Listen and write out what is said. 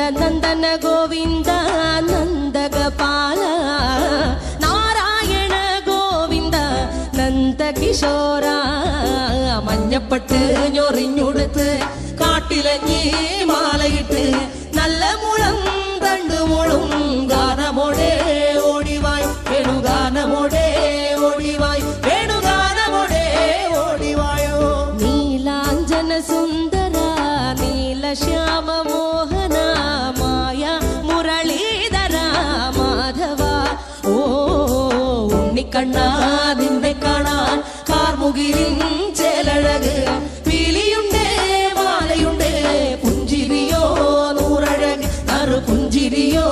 നന്ദനന്ദന ഗോവിന്ദ നന്ദഗപാല നാരായണ ഗോവിന്ദ നന്ദകിശോര മഞ്ഞപ്പെട്ട് ഞൊറിഞ്ഞുടുത്ത് കാട്ടിലഞ്ഞി മാലയിട്ട് നല്ല മുളം തണ്ടുമുളും ഗാനമോടെ ഓടിവായ് വേണുഗാനമോടെ ഓടിവായ് വേണുഗാനമോടെ ഓടിവായോ. നീലാഞ്ജന സുന്ദര നീലശ്യാമ ഉണ്ണിക്കണ്ണാതിന്റെ കാണാൻ കാർമുകിരിൻ ചെലഴക് പിലിയുണ്ട് മാലയുണ്ട് പുഞ്ചിരിയോ നൂറഴക് അറു പുഞ്ചിരിയോ